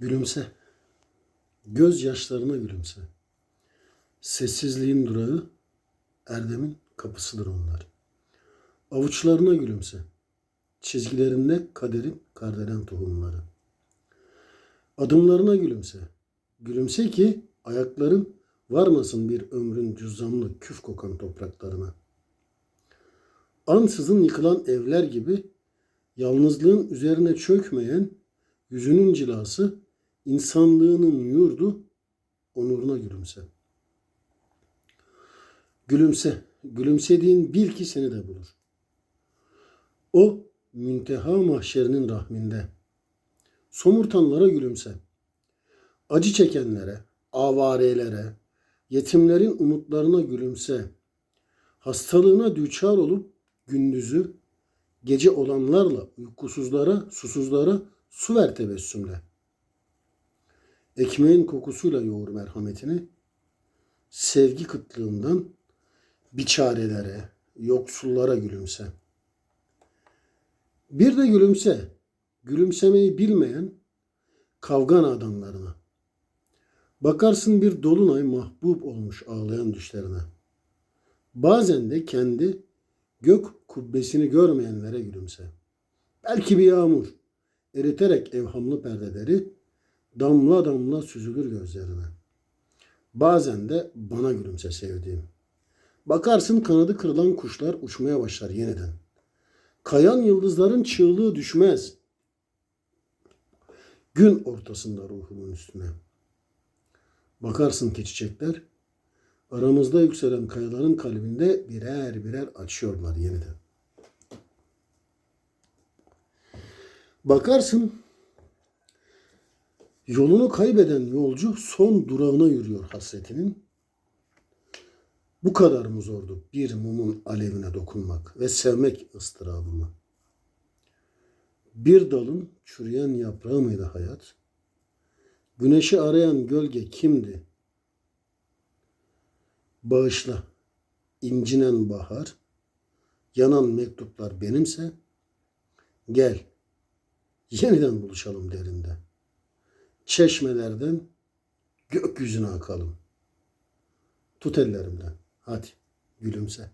Gülümse. Göz yaşlarına gülümse. Sessizliğin durağı, erdemin kapısıdır onlar. Avuçlarına gülümse. Çizgilerinde kaderin kardelen tohumları. Adımlarına gülümse. Gülümse ki ayakların varmasın bir ömrün cüzzamlı küf kokan topraklarına. Ansızın yıkılan evler gibi yalnızlığın üzerine çökmeyen yüzünün cilası, insanlığının yurdu, onuruna gülümse. Gülümse, gülümsediğin bil ki seni de bulur. O münteha mahşerinin rahminde. Somurtanlara gülümse. Acı çekenlere, avarelere, yetimlerin umutlarına gülümse. Hastalığına düçar olup gündüzü gece olanlarla uykusuzlara, susuzlara su ver tebessümle. Ekmeğin kokusuyla yoğur merhametini. Sevgi kıtlığından biçarelere, yoksullara gülümse. Bir de gülümse, gülümsemeyi bilmeyen kavgan adamlarına. Bakarsın bir dolunay mahbub olmuş ağlayan düşlerine. Bazen de kendi gök kubbesini görmeyenlere gülümse. Belki bir yağmur eriterek evhamlı perdeleri damla damla süzülür gözlerine. Bazen de bana gülümse sevdiğim. Bakarsın kanadı kırılan kuşlar uçmaya başlar yeniden. Kayan yıldızların çığlığı düşmez. Gün ortasında ruhumun üstüne. Bakarsın ki çiçekler aramızda yükselen kayaların kalbinde birer birer açıyorlar yeniden. Bakarsın yolunu kaybeden yolcu son durağına yürüyor hasretinin. Bu kadar mı zordu bir mumun alevine dokunmak ve sevmek ıstırabımı? Bir dalın çürüyen yaprağı mıydı hayat? Güneşi arayan gölge kimdi? Bağışla, incinen bahar, yanan mektuplar benimse, gel, yeniden buluşalım derinde. Çeşmelerden gökyüzüne akalım. Tut ellerimden, hadi gülümse.